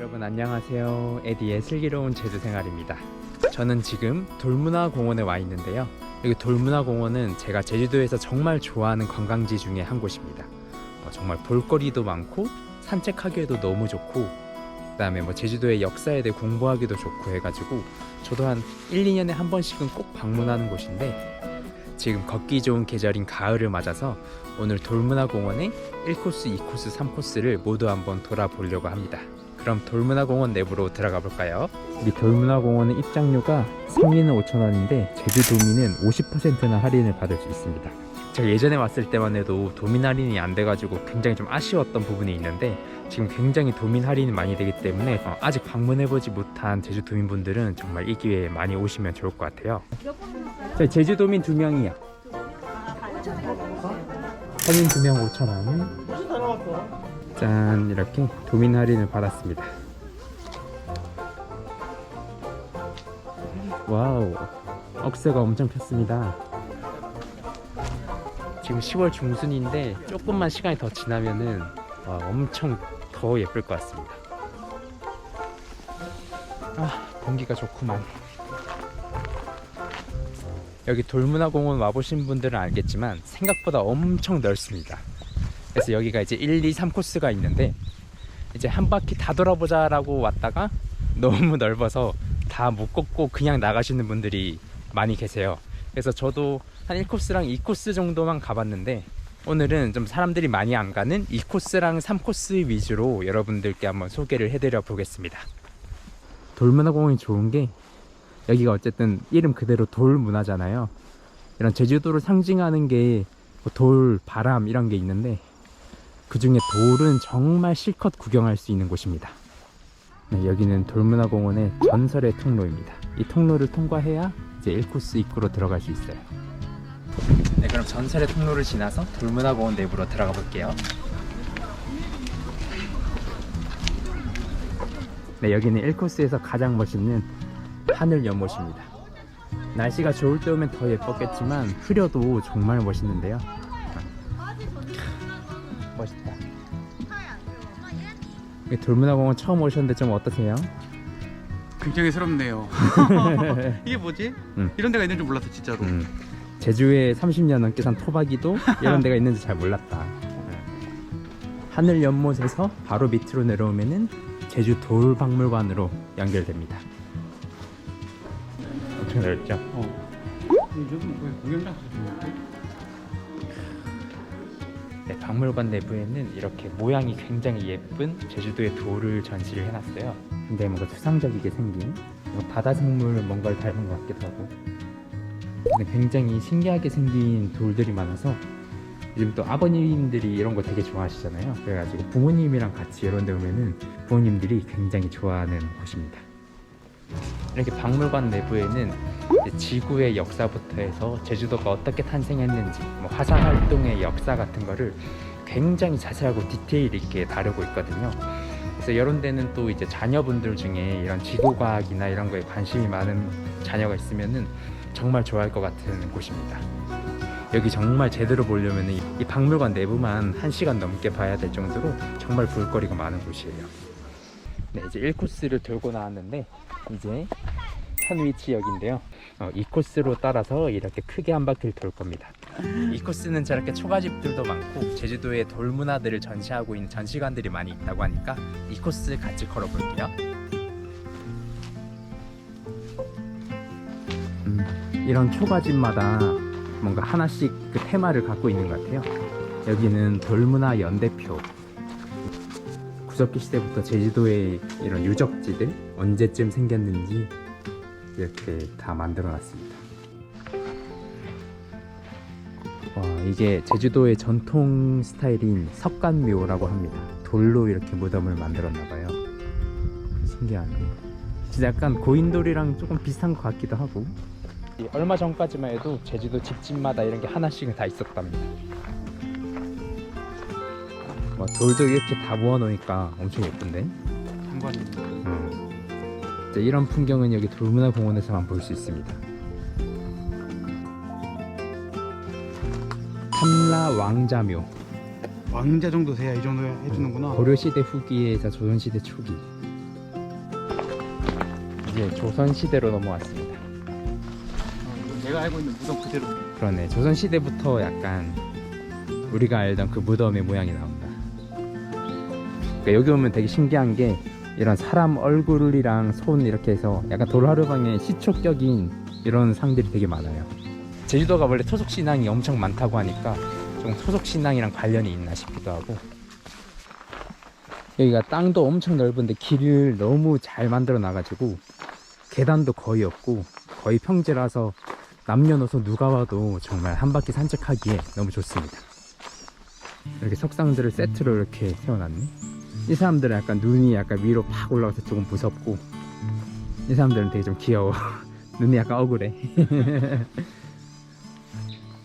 여러분 안녕하세요. 에디의 슬기로운 제주 생활입니다. 저는 지금 돌문화 공원에 와 있는데요. 여기 돌문화 공원은 제가 제주도에서 정말 좋아하는 관광지 중에 한 곳입니다. 어, 정말 볼거리도 많고 산책하기에도 너무 좋고 그다음에 뭐 제주도의 역사에 대해 공부하기도 좋고 해가지고 저도 한 1, 2년에 한 번씩은 꼭 방문하는 곳인데 지금 걷기 좋은 계절인 가을을 맞아서 오늘 돌문화 공원의 1코스, 2코스, 3코스를 모두 한번 돌아보려고 합니다. 그럼 돌문화공원 내부로 들어가 볼까요? 이 돌문화공원의 입장료가 성인은 5,000원인데 제주도민은 50%나 할인을 받을 수 있습니다. 제가 예전에 왔을 때만 해도 도민 할인이 안 돼가지고 굉장히 좀 아쉬웠던 부분이 있는데 지금 굉장히 도민 할인이 많이 되기 때문에 어, 아직 방문해보지 못한 제주도민분들은 정말 이 기회에 많이 오시면 좋을 것 같아요. 저희 제주도민 두 명이요. 성인 두명 5,000원. 짠 이렇게 도민 할인을 받았습니다. 와우 억새가 엄청 폈습니다. 지금 10월 중순인데 조금만 시간이 더 지나면은 와, 엄청 더 예쁠 것 같습니다. 아 공기가 좋구만. 여기 돌문화공원 와보신 분들은 알겠지만 생각보다 엄청 넓습니다. 그래서 여기가 이제 1, 2, 3 코스가 있는데 이제 한 바퀴 다 돌아보자 라고 왔다가 너무 넓어서 다 못 걷고 그냥 나가시는 분들이 많이 계세요. 그래서 저도 한 1코스랑 2코스 정도만 가봤는데 오늘은 좀 사람들이 많이 안 가는 2코스랑 3코스 위주로 여러분들께 한번 소개를 해드려 보겠습니다. 돌문화 공원이 좋은 게 여기가 어쨌든 이름 그대로 돌문화잖아요. 이런 제주도를 상징하는 게뭐 돌, 바람 이런 게 있는데 그 중에 돌은 정말 실컷 구경할 수 있는 곳입니다. 네, 여기는 돌문화공원의 전설의 통로입니다. 이 통로를 통과해야 이제 1코스 입구로 들어갈 수 있어요. 네, 그럼 전설의 통로를 지나서 돌문화공원 내부로 들어가 볼게요. 네, 여기는 1코스에서 가장 멋있는 하늘 연못입니다. 날씨가 좋을 때 오면 더 예뻤겠지만 흐려도 정말 멋있는데요. 돌문화공원 처음 오셨는데 좀 어떠세요? 굉장히 새롭네요. 이게 뭐지? 음. 이런 데가 있는 줄 몰랐어 진짜로. 음, 제주에 30년 넘게 산 토박이도 이런 데가 있는지 잘 몰랐다. 하늘 연못에서 바로 밑으로 내려오면은 제주 돌박물관으로 연결됩니다. 엄청 넓죠? 어. 요즘 거의 공연장? 네, 박물관 내부에는 이렇게 모양이 굉장히 예쁜 제주도의 돌을 전시를 해놨어요. 근데 뭔가 추상적이게 생긴 바다 생물 뭔가를 닮은 것 같기도 하고 근데 굉장히 신기하게 생긴 돌들이 많아서 요즘 또 아버님들이 이런 거 되게 좋아하시잖아요. 그래가지고 부모님이랑 같이 이런 데 오면은 부모님들이 굉장히 좋아하는 곳입니다. 이렇게 박물관 내부에는 지구의 역사부터 해서 제주도가 어떻게 탄생했는지 뭐 화산 활동의 역사 같은 거를 굉장히 자세하고 디테일 있게 다루고 있거든요. 그래서 이런 데는 또 이제 자녀분들 중에 이런 지구과학이나 이런 거에 관심이 많은 자녀가 있으면은 정말 좋아할 것 같은 곳입니다. 여기 정말 제대로 보려면 이, 이 박물관 내부만 한 시간 넘게 봐야 될 정도로 정말 볼거리가 많은 곳이에요. 네, 이제 1코스를 돌고 나왔는데 이제 편위치역인데요. 어, 이 코스로 따라서 이렇게 크게 한 바퀴를 돌 겁니다. 이 코스는 저렇게 초가집들도 많고 제주도의 돌문화들을 전시하고 있는 전시관들이 많이 있다고 하니까 이 코스 같이 걸어볼게요. 음, 이런 초가집마다 뭔가 하나씩 그 테마를 갖고 있는 것 같아요. 여기는 돌문화 연대표. 구석기 시대부터 제주도의 이런 유적지들 언제쯤 생겼는지 이렇게 다 만들어 놨습니다. 와, 이게 제주도의 전통 스타일인 석간묘라고 합니다. 돌로 이렇게 무덤을 만들었나 봐요. 신기하네. 진짜 약간 고인돌이랑 조금 비슷한 것 같기도 하고. 이 얼마 전까지만 해도 제주도 집집마다 이런 게 하나씩은 다 있었답니다. 와, 돌도 이렇게 다 모아놓으니까 엄청 예쁜데? 장관이. 음. 이제 이런 풍경은 여기 돌문화공원에서만 볼 수 있습니다. 탐라 왕자묘 왕자 정도 돼야 이 정도 해주는구나. 고려 시대 후기에서 조선 시대 초기 이제 조선 시대로 넘어왔습니다. 어, 내가 알고 있는 무덤 그대로. 그러네. 조선 시대부터 약간 우리가 알던 그 무덤의 모양이 나온다. 그러니까 여기 오면 되게 신기한 게 이런 사람 얼굴이랑 손 이렇게 해서 약간 돌하루방의 시초격인 이런 상들이 되게 많아요. 제주도가 원래 토속 신앙이 엄청 많다고 하니까 좀 토속 신앙이랑 관련이 있나 싶기도 하고 여기가 땅도 엄청 넓은데 길을 너무 잘 만들어 놔가지고 계단도 거의 없고 거의 평지라서 남녀노소 누가 와도 정말 한 바퀴 산책하기에 너무 좋습니다. 이렇게 석상들을 세트로 이렇게 세워놨네. 이 사람들은 약간 눈이 약간 위로 팍 올라가서 조금 무섭고 이 사람들은 되게 좀 귀여워. 눈이 약간 억울해.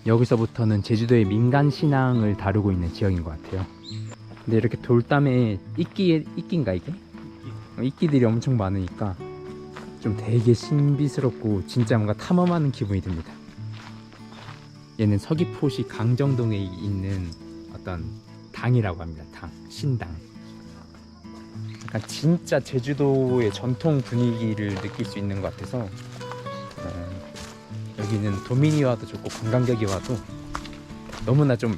여기서부터는 제주도의 민간 신앙을 다루고 있는 지역인 것 같아요. 근데 이렇게 돌담에 이끼 이끼인가 이게? 어, 이끼 들이 엄청 많으니까 좀 되게 신비스럽고 진짜 뭔가 탐험하는 기분이 듭니다. 얘는 서귀포시 강정동에 있는 어떤 당이라고 합니다. 당, 신당. 약간 진짜 제주도의 전통 분위기를 느낄 수 있는 것 같아서 어, 여기는 도민이 와도 좋고 관광객이 와도 너무나 좀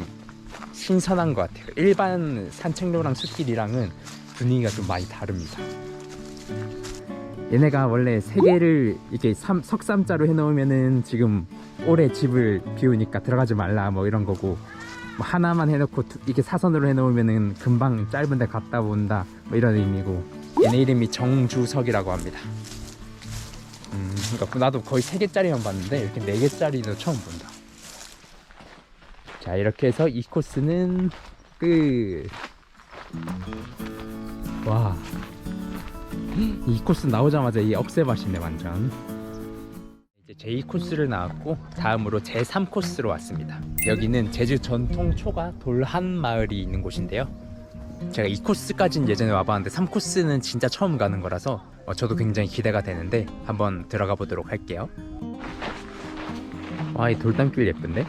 신선한 것 같아요. 일반 산책로랑 숲길이랑은 분위기가 좀 많이 다릅니다. 얘네가 원래 세 개를 이렇게 삼, 석삼자로 해놓으면은 지금 올해 집을 비우니까 들어가지 말라 뭐 이런 거고 뭐 하나만 해놓고 두- 이렇게 사선으로 해놓으면은 금방 짧은데 갔다 온다 뭐 이런 의미고 얘네 이름이 정주석이라고 합니다. 음, 그러니까 나도 거의 세 개짜리만 봤는데 이렇게 네 개짜리도 처음 본다. 자 이렇게 해서 이 코스는 끝. 와. 이 코스 나오자마자 이 억새밭이네 완전 이 제 제2 코스를 나왔고 다음으로 제3 코스로 왔습니다 여기는 제주 전통 초가 돌한 마을이 있는 곳인데요 제가 이 코스까지는 예전에 와봤는데 3 코스는 진짜 처음 가는 거라서 어, 저도 굉장히 기대가 되는데 한번 들어가 보도록 할게요 와 이 돌담길 예쁜데?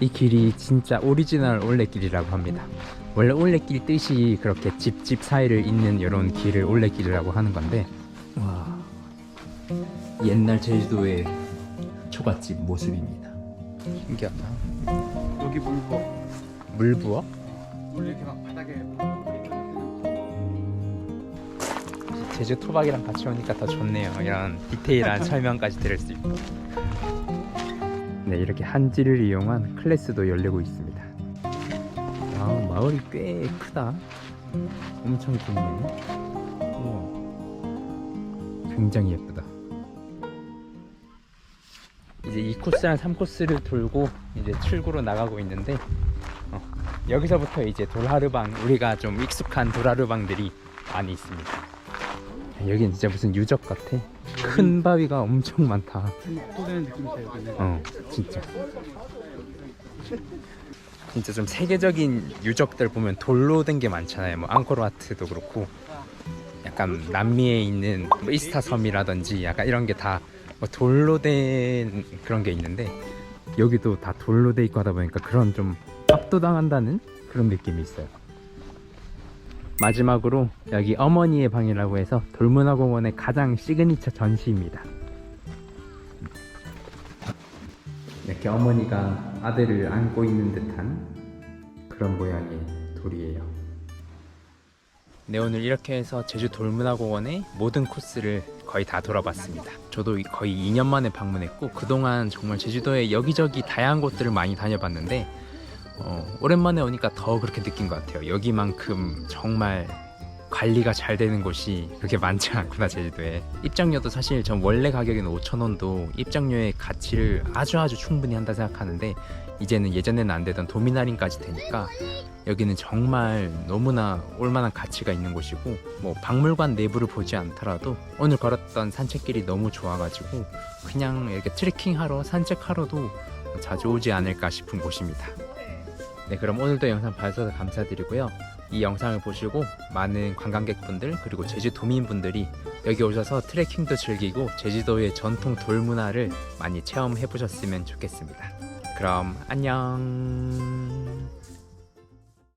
이 길이 진짜 오리지널 올레길이라고 합니다. 원래 올레길 뜻이 그렇게 집집 사이를 잇는 이런 길을 올레길이라고 하는 건데 와 옛날 제주도의 초가집 모습입니다. 신기하다. 여기 물 부어. 물 부어? 물 이렇게 막 바닥에. 제주 토박이랑 같이 오니까 더 좋네요. 이런 디테일한 설명까지 들을 수 있고. 네, 이렇게 한지를 이용한 클래스도 열리고 있습니다. 아, 마을이 꽤 크다. 엄청 깊네. 우와. 굉장히 예쁘다. 이제 2코스랑 3코스를 돌고 이제 출구로 나가고 있는데 어, 여기서부터 이제 돌하르방 우리가 좀 익숙한 돌하르방들이 많이 있습니다. 여긴 진짜 무슨 유적 같아. 큰 바위가 엄청 많다. 또 되는 느낌이다 여기는. 어, 진짜. 진짜 좀 세계적인 유적들 보면 돌로 된 게 많잖아요. 뭐 앙코르와트도 그렇고, 약간 남미에 있는 뭐 이스타 섬이라든지 약간 이런 게 다 뭐 돌로 된 그런 게 있는데 여기도 다 돌로 돼 있고 하다 보니까 그런 좀 압도당한다는 그런 느낌이 있어요. 마지막으로 여기 어머니의 방이라고 해서 돌문화 공원의 가장 시그니처 전시입니다. 이렇게 어머니가 아들을 안고 있는 듯한 그런 모양의 돌이에요. 네 오늘 이렇게 해서 제주 돌문화공원의 모든 코스를 거의 다 돌아봤습니다. 저도 거의 2년 만에 방문했고 그동안 정말 제주도에 여기저기 다양한 곳들을 많이 다녀봤는데 어, 오랜만에 오니까 더 그렇게 느낀 것 같아요. 여기만큼 정말 관리가 잘 되는 곳이 그렇게 많지 않구나 제주도에 입장료도 사실 전 원래 가격인 5,000원도 입장료의 가치를 아주 아주 충분히 한다 생각하는데 이제는 예전에는 안 되던 도민 할인까지 되니까 여기는 정말 너무나 올만한 가치가 있는 곳이고 뭐 박물관 내부를 보지 않더라도 오늘 걸었던 산책길이 너무 좋아가지고 그냥 이렇게 트레킹하러 산책하러도 자주 오지 않을까 싶은 곳입니다. 네, 그럼 오늘도 영상 봐주셔서 감사드리고요. 이 영상을 보시고 많은 관광객분들 그리고 제주도민분들이 여기 오셔서 트레킹도 즐기고 제주도의 전통 돌 문화를 많이 체험해 보셨으면 좋겠습니다. 그럼 안녕.